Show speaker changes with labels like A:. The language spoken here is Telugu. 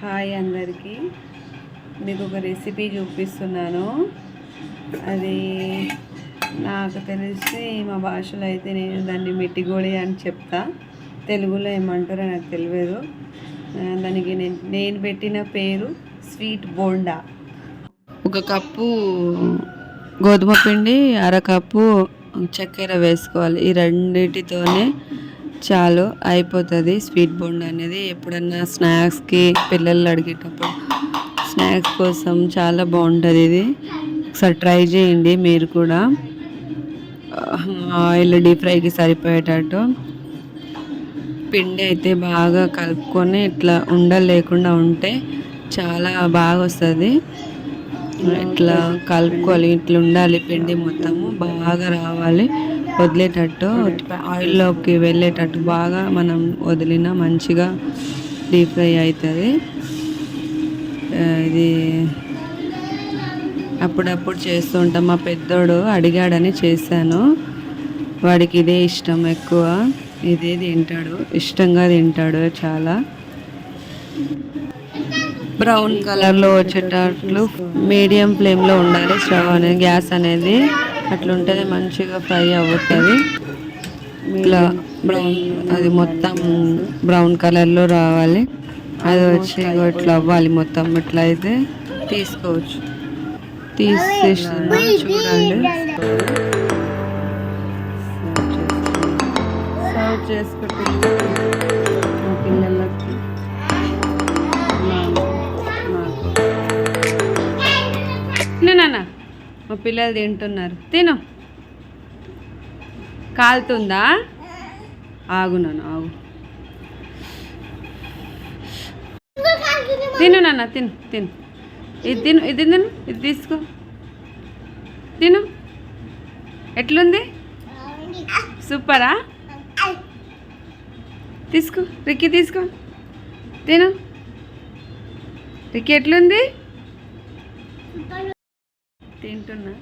A: హాయ్ అందరికీ. మీకు ఒక రెసిపీ చూపిస్తున్నాను. అది నాకు తెలిసి మా భాషలో అయితే నేను దాన్ని మిట్టిగోడి అని చెప్తా. తెలుగులో ఏమంటారో నాకు తెలియదు. దానికి నేను నేను పెట్టిన పేరు స్వీట్ బోండా. ఒక కప్పు గోధుమ పిండి అరకప్పు చక్కెర వేసుకోవాలి. ఈ రెండిటితోనే చాలు అయిపోతుంది. స్వీట్ బోండా అనేది ఎప్పుడన్నా స్నాక్స్కి పిల్లలు అడిగేటప్పుడు స్నాక్స్ కోసం చాలా బాగుంటుంది ఇది. ఒకసారి ట్రై చేయండి మీరు కూడా. ఆయిల్ డీప్ ఫ్రైకి సరిపోయేటట్టు. పిండి అయితే బాగా కలుపుకొని ఇట్లా ఉండలు లేకుండా ఉంటే చాలా బాగా వస్తుంది ఇట్లా కలుపుకోవాలి ఇట్లా ఉండాలి పిండి మొత్తము బాగా రావాలి. వదిలేటట్టు ఆయిల్లోకి వెళ్ళేటట్టు బాగా మనం వదిలిన మంచిగా డీప్ ఫ్రై అవుతుంది. ఇది అప్పుడప్పుడు చేస్తూ ఉంటాం. మా పెద్దోడు అడిగాడని చేశాను. వాడికి ఇదే ఇష్టం ఎక్కువ. ఇదే తింటాడు. ఇష్టంగా తింటాడు చాలా. బ్రౌన్ కలర్లో వచ్చేటట్లు మీడియం ఫ్లేమ్లో ఉండాలి స్టవ్ అనేది గ్యాస్ అనేది. అట్లుంటేనే మంచిగా ఫ్రై అవుతుంది. ఇలా బ్రౌన్ అది మొత్తం బ్రౌన్ కలర్లో రావాలి. అది వచ్చి ఇట్లా అవ్వాలి మొత్తం ఇట్లా అయితే తీసుకోవచ్చు. తీసేస్తున్నా చూడండి. సర్వ్ చేసుకుంటున్నా. మా పిల్లలకి మా పిల్లలు తింటున్నారు. తిను. కాలుతుందా? ఆగు నాన్న ఆగు. తిను నాన్న తిను తిను. ఇది తిను ఇది తిను ఇది తీసుకో. తిను. ఎట్లుంది? సూపరా? తీసుకో రిక్కి తీసుకో. తిను. రిక్కి ఎట్లుంది? తింటున్నా.